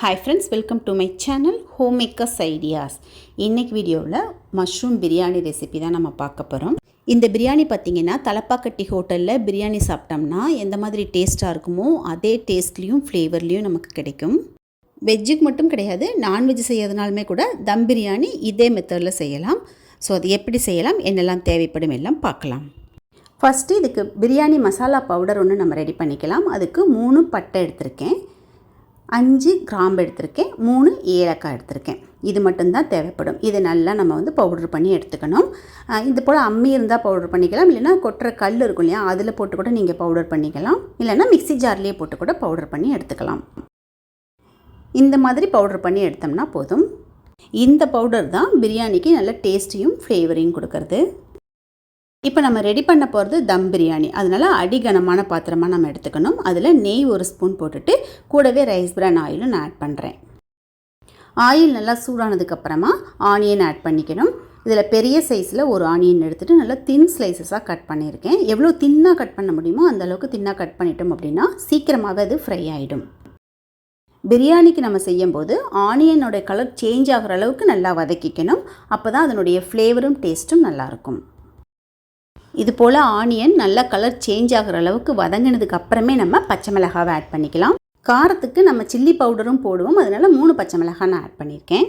Hi friends welcome to my channel home makers ideas இன்றைக்கி வீடியோவில் mushroom biryani recipe தான் நம்ம பார்க்க போகிறோம் இந்த பிரியாணி பார்த்திங்கன்னா தலப்பாக்கட்டி ஹோட்டலில் பிரியாணி சாப்பிட்டோம்னா எந்த மாதிரி டேஸ்ட்டாக இருக்குமோ அதே டேஸ்ட்லேயும் ஃப்ளேவர்லேயும் நமக்கு கிடைக்கும். வெஜ்ஜுக்கு மட்டும் கிடையாது நான்வெஜ் செய்யறதுனாலுமே கூட தம் பிரியாணி இதே மெத்தடில் செய்யலாம். ஸோ அது எப்படி செய்யலாம் என்னெல்லாம் தேவைப்படும் எல்லாம் பார்க்கலாம். ஃபஸ்ட்டு இதுக்கு பிரியாணி மசாலா பவுடர் ஒன்று நம்ம ரெடி பண்ணிக்கலாம். அதுக்கு மூணு பட்டை எடுத்திருக்கேன். அஞ்சு கிராம்பு எடுத்திருக்கேன் மூணு ஏலக்காய் எடுத்திருக்கேன். இது மட்டும்தான் தேவைப்படும். இது நல்லா நம்ம வந்து பவுடர் பண்ணி எடுத்துக்கணும். இது போல் அம்மி இருந்தால் பவுடர் பண்ணிக்கலாம். இல்லைன்னா கொட்டுற கல் இருக்கும் இல்லையா அதில் போட்டு கூட நீங்கள் பவுடர் பண்ணிக்கலாம். இல்லைன்னா மிக்ஸி ஜார்லேயே போட்டு கூட பவுடர் பண்ணி எடுத்துக்கலாம். இந்த மாதிரி பவுடர் பண்ணி எடுத்தோம்னா போதும். இந்த பவுடர் தான் பிரியாணிக்கு நல்ல டேஸ்ட்டையும் ஃப்ளேவரையும் கொடுக்கறது. இப்போ நம்ம ரெடி பண்ண போகிறது தம் பிரியாணி. அதனால் அடிகனமான பாத்திரமாக நம்ம எடுத்துக்கணும். அதில் நெய் ஒரு ஸ்பூன் போட்டுட்டு கூடவே ரைஸ் பிரான் ஆயிலும் நான் ஆட் பண்ணுறேன் ஆயில் நல்லா சூடானதுக்கப்புறமா ஆனியன் ஆட் பண்ணிக்கணும். இதில் பெரிய சைஸில் ஒரு ஆனியன் எடுத்துகிட்டு நல்லா தின் ஸ்லைசஸாக கட் பண்ணியிருக்கேன். எவ்வளோ தின்னாக கட் பண்ண முடியுமோ அந்தளவுக்கு தின்னாக கட் பண்ணிட்டோம் அப்படின்னா சீக்கிரமாகவே அது ஃப்ரை ஆகிடும் பிரியாணிக்கு நம்ம செய்யும்போது ஆனியனோட கலர் சேஞ்ச் ஆகிற அளவுக்கு நல்லா வதக்கிக்கணும். அப்போ தான் அதனுடைய ஃப்ளேவரும் டேஸ்ட்டும் நல்லாயிருக்கும் இது போல் ஆனியன் நல்லா கலர் சேஞ்ச் ஆகிற அளவுக்கு வதங்கினதுக்கு அப்புறமே நம்ம பச்சை மிளகாவை ஆட் பண்ணிக்கலாம். காரத்துக்கு நம்ம சில்லி பவுடரும் போடுவோம். அதனால் மூணு பச்சை மிளகாய் நான் ஆட் பண்ணியிருக்கேன்.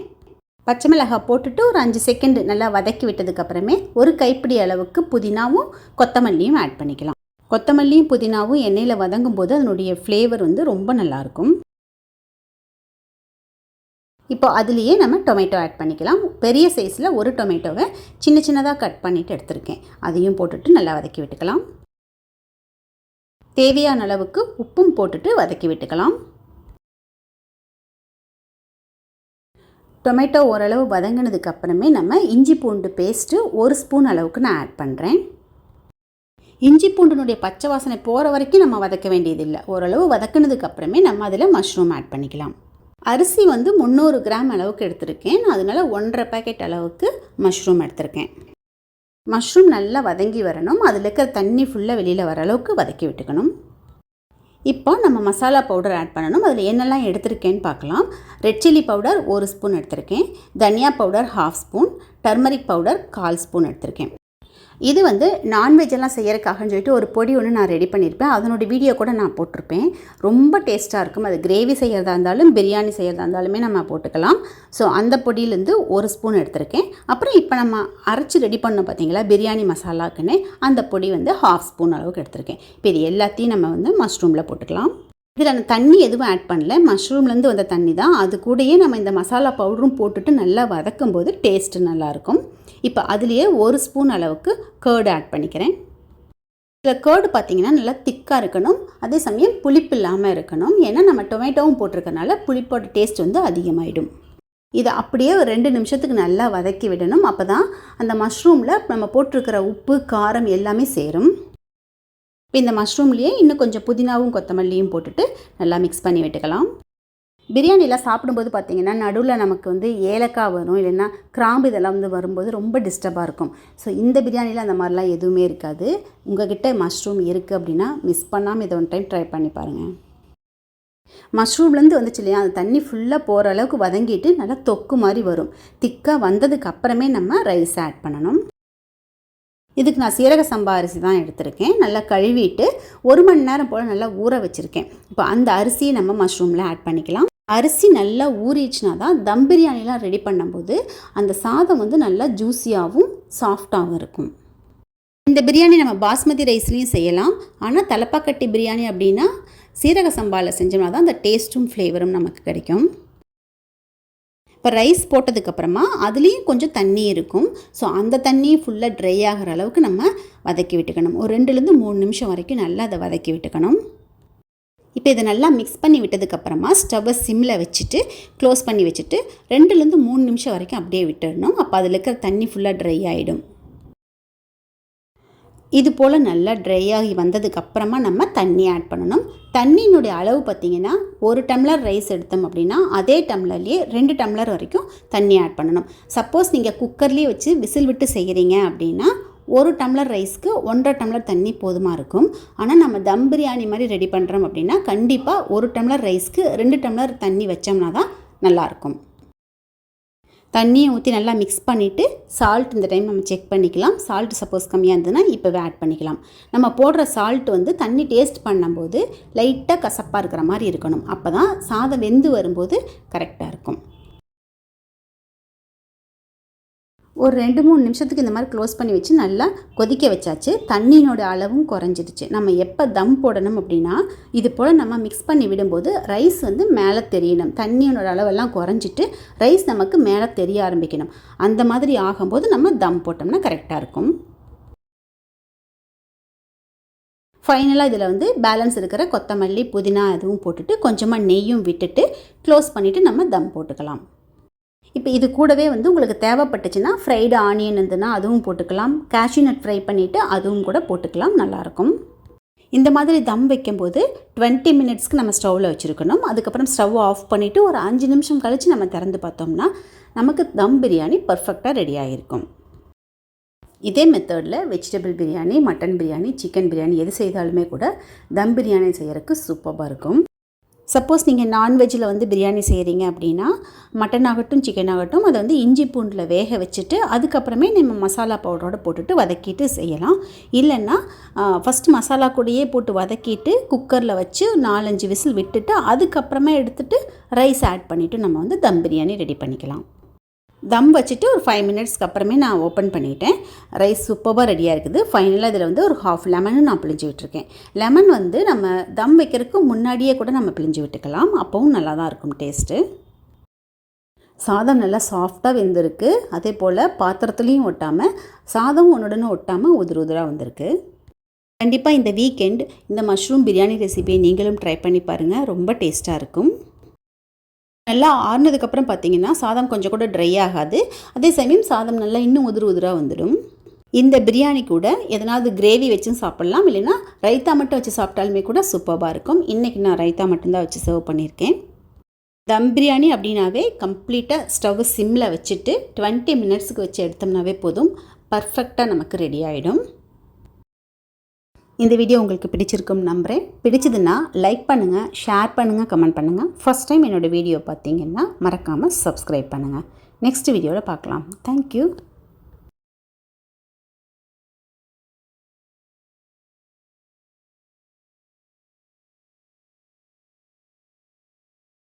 பச்சை மிளகாய் போட்டுட்டு ஒரு அஞ்சு செகண்ட் நல்லா வதக்கி விட்டதுக்கப்புறமே ஒரு கைப்பிடி அளவுக்கு புதினாவும் கொத்தமல்லியும் ஆட் பண்ணிக்கலாம். கொத்தமல்லியும் புதினாவும் எண்ணெயில் வதங்கும் போது அதனுடைய ஃப்ளேவர் வந்து ரொம்ப நல்லாயிருக்கும் இப்போ அதுலேயே நம்ம டொமேட்டோ ஆட் பண்ணிக்கலாம். பெரிய சைஸில் ஒரு டொமேட்டோவை சின்ன சின்னதாக கட் பண்ணிவிட்டு எடுத்திருக்கேன். அதையும் போட்டுட்டு நல்லா வதக்கி விட்டுக்கலாம். தேவையான அளவுக்கு உப்பும் போட்டுட்டு வதக்கி விட்டுக்கலாம். டொமேட்டோ ஓரளவு வதங்கினதுக்கு அப்புறமே நம்ம இஞ்சி பூண்டு பேஸ்ட்டு ஒரு ஸ்பூன் அளவுக்கு நான் ஆட் பண்ணுறேன் இஞ்சி பூண்டினுடைய பச்சை வாசனை போகிற வரைக்கும் நம்ம வதக்க வேண்டியதில்லை. ஓரளவு வதக்கினதுக்கு அப்புறமே நம்ம அதில் மஷ்ரூம் ஆட் பண்ணிக்கலாம். அரிசி வந்து முந்நூறு கிராம் அளவுக்கு எடுத்திருக்கேன். அதனால் ஒன்றரை பேக்கெட் அளவுக்கு மஷ்ரூம் எடுத்திருக்கேன். மஷ்ரூம் நல்லா வதங்கி வரணும். அதில் இருக்கிற தண்ணி ஃபுல்லாக வெளியில் வர அளவுக்கு வதக்கி விட்டுக்கணும். இப்போ நம்ம மசாலா பவுடர் ஆட் பண்ணணும். அதில் என்னெல்லாம் எடுத்திருக்கேன்னு பார்க்கலாம். ரெட் சில்லி பவுடர் ஒரு ஸ்பூன் எடுத்திருக்கேன். தனியா powder half spoon turmeric powder கால் ஸ்பூன் எடுத்திருக்கேன். இது வந்து நான்வெஜ் எல்லாம் செய்யறதுக்காகன்னு சொல்லிட்டு ஒரு பொடி ஒன்று நான் ரெடி பண்ணியிருப்பேன் அதனோட வீடியோ கூட நான் போட்டிருப்பேன். ரொம்ப டேஸ்ட்டாக இருக்கும். அது கிரேவி செய்கிறதா இருந்தாலும் பிரியாணி செய்கிறதா இருந்தாலுமே நம்ம போட்டுக்கலாம். ஸோ அந்த பொடியிலேருந்து ஒரு ஸ்பூன் எடுத்திருக்கேன். அப்புறம் இப்போ நம்ம அரைச்சி ரெடி பண்ணோம் பார்த்தீங்களா பிரியாணி மசாலாக்குன்னு அந்த பொடி வந்து ஹாஃப் ஸ்பூன் அளவுக்கு எடுத்திருக்கேன். இப்போ இது எல்லாத்தையும் நம்ம வந்து மஷ்ரூமில் போட்டுக்கலாம். இதில் நான் தண்ணி எதுவும் ஆட் பண்ணல. மஷ்ரூம்லேருந்து வந்த தண்ணி தான். அது கூடயே நம்ம இந்த மசாலா பவுடரும் போட்டுட்டு நல்லா வதக்கும் போது டேஸ்ட்டு நல்லாயிருக்கும். இப்போ அதுலேயே ஒரு ஸ்பூன் அளவுக்கு கேர்டு ஆட் பண்ணிக்கிறேன். இதில் கேர்டு பார்த்தீங்கன்னா நல்லா திக்காக இருக்கணும். அதே சமயம் புளிப்பு இல்லாமல் இருக்கணும். ஏன்னா நம்ம டொமேட்டோவும் போட்டிருக்கனால புளிப்போட டேஸ்ட் வந்து அதிகமாகிடும் இதை அப்படியே ஒரு ரெண்டு நிமிஷத்துக்கு நல்லா வதக்கி விடணும். அப்போ தான் அந்த மஷ்ரூமில் நம்ம போட்டிருக்கிற உப்பு காரம் எல்லாமே சேரும். இப்போ இந்த மஷ்ரூம்லேயே இன்னும் கொஞ்சம் புதினாவும் கொத்தமல்லியும் போட்டுட்டு நல்லா மிக்ஸ் பண்ணி விட்டுக்கலாம். பிரியாணிலாம் சாப்பிடும்போது பார்த்தீங்கன்னா நடுவில் நமக்கு வந்து ஏலக்காய் வரும் இல்லைன்னா கிராம்பு இதெல்லாம் வந்து வரும்போது ரொம்ப டிஸ்டர்பாக இருக்கும். ஸோ இந்த பிரியாணியில் அந்த மாதிரிலாம் எதுவுமே இருக்காது. உங்கள் கிட்டே மஷ்ரூம் இருக்குது அப்படின்னா மிஸ் பண்ணாமல் இதை ஒன் டைம் ட்ரை பண்ணி பாருங்கள் மஷ்ரூம்லேருந்து வந்துச்சு இல்லையா? அந்த தண்ணி ஃபுல்லாக போகிற அளவுக்கு வதங்கிட்டு நல்லா தொக்கு மாதிரி வரும். திக்காக வந்ததுக்கு அப்புறமே நம்ம ரைஸ் ஆட் பண்ணணும். இதுக்கு நான் சீரக சம்பா அரிசி தான் எடுத்திருக்கேன். நல்லா கழுவிட்டு ஒரு மணி நேரம் போல் நல்லா ஊற வச்சுருக்கேன். இப்போ அந்த அரிசியை நம்ம மஷ்ரூமில் ஆட் பண்ணிக்கலாம். அரிசி நல்லா ஊறிச்சுனா தான் தம் பிரியாணிலாம் ரெடி பண்ணும்போது அந்த சாதம் வந்து நல்லா ஜூஸியாகவும் சாஃப்டாகவும் இருக்கும். இந்த பிரியாணி நம்ம பாஸ்மதி ரைஸ்லேயும் செய்யலாம். ஆனால் தலப்பாக்கட்டி பிரியாணி அப்படின்னா சீரக சம்பாவில் செஞ்சோம்னா தான் அந்த டேஸ்ட்டும் ஃப்ளேவரும் நமக்கு கிடைக்கும். இப்போ ரைஸ் போட்டதுக்கப்புறமா அதுலேயும் கொஞ்சம் தண்ணி இருக்கும். ஸோ அந்த தண்ணியும் ஃபுல்லாக ட்ரை ஆகிற அளவுக்கு நம்ம வதக்கி விட்டுக்கணும். ஒரு ரெண்டுலேருந்து மூணு நிமிஷம் வரைக்கும் நல்லா அதை வதக்கி விட்டுக்கணும். இப்போ இதை நல்லா மிக்ஸ் பண்ணி விட்டதுக்கப்புறமா ஸ்டவ்வை சிம்மில் வச்சுட்டு க்ளோஸ் பண்ணி வச்சுட்டு ரெண்டுலேருந்து மூணு நிமிஷம் வரைக்கும் அப்படியே விட்டுடணும். அப்போ அதில் இருக்கிற தண்ணி ஃபுல்லாக ட்ரை ஆகிடும் இது போல் நல்லா ட்ரை ஆகி வந்ததுக்கப்புறமா நம்ம தண்ணி ஆட் பண்ணணும். தண்ணியினுடைய அளவு பார்த்திங்கன்னா ஒரு டம்ளர் ரைஸ் எடுத்தோம் அப்படின்னா அதே டம்ளர்லேயே ரெண்டு டம்ளர் வரைக்கும் தண்ணி ஆட் பண்ணணும். சப்போஸ் நீங்கள் குக்கர்லேயே வச்சு விசில் விட்டு செய்கிறீங்க அப்படின்னா ஒரு டம்ளர் ரைஸ்க்கு ஒன்றரை டம்ளர் தண்ணி போதுமாக இருக்கும். ஆனால் நம்ம தம் பிரியாணி மாதிரி ரெடி பண்ணுறோம் அப்படின்னா கண்டிப்பாக ஒரு டம்ளர் ரைஸ்க்கு ரெண்டு டம்ளர் தண்ணி வச்சோம்னா தான் நல்லாயிருக்கும் தண்ணியை ஊற்றி நல்லா மிக்ஸ் பண்ணிவிட்டு சால்ட் இந்த டைம் நம்ம செக் பண்ணிக்கலாம். சால்ட் சப்போஸ் கம்மியாக இருந்ததுன்னா இப்போவே ஆட் பண்ணிக்கலாம். நம்ம போடுற சால்ட் வந்து தண்ணி டேஸ்ட் பண்ணும்போது லைட்டாக கசப்பாக இருக்கிற மாதிரி இருக்கணும். அப்போ தான் சாதம் வெந்து வரும்போது கரெக்டாக இருக்கும். ஒரு ரெண்டு மூணு நிமிஷத்துக்கு இந்த மாதிரி க்ளோஸ் பண்ணி வச்சு நல்லா கொதிக்க வச்சாச்சு. தண்ணியினோட அளவும் குறைஞ்சிடுச்சு. நம்ம எப்போ தம் போடணும் அப்படின்னா இது போல் நம்ம மிக்ஸ் பண்ணி விடும்போது ரைஸ் வந்து மேலே தெரியணும். தண்ணியினோட அளவெல்லாம் குறைஞ்சிட்டு ரைஸ் நமக்கு மேலே தெரிய ஆரம்பிக்கணும். அந்த மாதிரி ஆகும்போது நம்ம தம் போட்டோம்னா கரெக்டாக இருக்கும். ஃபைனலாக இதில் வந்து பேலன்ஸ் இருக்கிற கொத்தமல்லி புதினா அதுவும் போட்டுட்டு கொஞ்சமாக நெய்யும் விட்டுட்டு க்ளோஸ் பண்ணிவிட்டு நம்ம தம் போட்டுக்கலாம். இப்போ இது கூடவே வந்து உங்களுக்கு தேவைப்பட்டுச்சுன்னா ஃப்ரைடு ஆனியன் இருந்ததுன்னா அதுவும் போட்டுக்கலாம். கேஷ்யூ நட் ஃப்ரை பண்ணிவிட்டு அதுவும் கூட போட்டுக்கலாம். நல்லாயிருக்கும். இந்த மாதிரி தம் வைக்கும்போது டுவெண்ட்டி மினிட்ஸ்க்கு நம்ம ஸ்டவ்வில் வச்சுருக்கணும். அதுக்கப்புறம் ஸ்டவ் ஆஃப் பண்ணிவிட்டு ஒரு அஞ்சு நிமிஷம் கழித்து நம்ம திறந்து பார்த்தோம்னா நமக்கு தம் பிரியாணி பர்ஃபெக்டாக ரெடி ஆகிருக்கும் இதே மெத்தடில் vegetable biryani mutton biryani chicken biryani எது செய்தாலுமே கூட தம் பிரியாணி செய்கிறதுக்கு சூப்பராக இருக்கும். சப்போஸ் நீங்கள் நான்வெஜ்ஜில் வந்து பிரியாணி செய்கிறீங்க அப்படின்னா மட்டன் ஆகட்டும் சிக்கன் ஆகட்டும் அதை வந்து இஞ்சி பூண்டில் வேக வச்சுட்டு அதுக்கப்புறமே நம்ம மசாலா பவுடரோடு போட்டுட்டு வதக்கிட்டு செய்யலாம். இல்லைன்னா ஃபஸ்ட் மசாலா கூடயே போட்டு வதக்கிட்டு குக்கரில் வச்சு நாலஞ்சு விசில் விட்டுட்டு அதுக்கப்புறமே எடுத்துகிட்டு ரைஸ் ஆட் பண்ணிவிட்டு நம்ம வந்து தம் பிரியாணி ரெடி பண்ணிக்கலாம். தம் வச்சுட்டு ஒரு ஃபைவ் மினிட்ஸ்க்கு அப்புறமே நான் ஓப்பன் பண்ணிட்டேன். ரைஸ் சூப்பராக ரெடியாக இருக்குது. ஃபைனலாக இதில் வந்து ஒரு ஹாஃப் லெமனும் நான் பிழிஞ்சு விட்டுருக்கேன். லெமன் வந்து நம்ம தம் வைக்கிறதுக்கு முன்னாடியே கூட நம்ம பிழிஞ்சு விட்டுக்கலாம். அப்போவும் நல்லா தான் இருக்கும் டேஸ்ட்டு சாதம் நல்லா சாஃப்டாக வெந்திருக்கு. அதே போல் பாத்திரத்துலேயும் ஒட்டாமல் சாதம் ஒன்றுடனே ஒட்டாமல் உதிர் உதிராக வந்திருக்கு. கண்டிப்பாக இந்த வீக்கெண்ட் இந்த மஷ்ரூம் பிரியாணி ரெசிபியை நீங்களும் ட்ரை பண்ணி பாருங்கள் ரொம்ப டேஸ்ட்டாக இருக்கும். நல்லா ஆறுனதுக்கப்புறம் பார்த்தீங்கன்னா சாதம் கொஞ்சம் கூட ட்ரை ஆகாது. அதே சமயம் சாதம் நல்லா இன்னும் உதிர் உதிராக வந்துடும். இந்த பிரியாணி கூட எதனாவது கிரேவி வச்சும் சாப்பிட்லாம். இல்லைன்னா ரைத்தா மட்டும் வச்சு சாப்பிட்டாலுமே கூட சூப்பராக இருக்கும். இன்றைக்கி நான் ரைத்தா மட்டும்தான் வச்சு சர்வ் பண்ணியிருக்கேன். தம் பிரியாணி அப்படின்னாவே கம்ப்ளீட்டாக ஸ்டவ் சிம்மில் வச்சுட்டு டுவெண்ட்டி மினிட்ஸுக்கு வச்சு எடுத்தோம்னாவே போதும். பர்ஃபெக்டாக நமக்கு ரெடி ஆகிடும் இந்த வீடியோ உங்களுக்கு பிடிச்சிருக்கும் நம்புகிறேன் பிடிச்சதுன்னா லைக் பண்ணுங்கள் ஷேர் பண்ணுங்கள் கமெண்ட் பண்ணுங்கள் ஃபஸ்ட் டைம் என்னோடய வீடியோ பார்த்தீங்கன்னா மறக்காமல் சப்ஸ்கிரைப் பண்ணுங்கள் நெக்ஸ்ட் வீடியோவில் பார்க்கலாம். தேங்க்யூ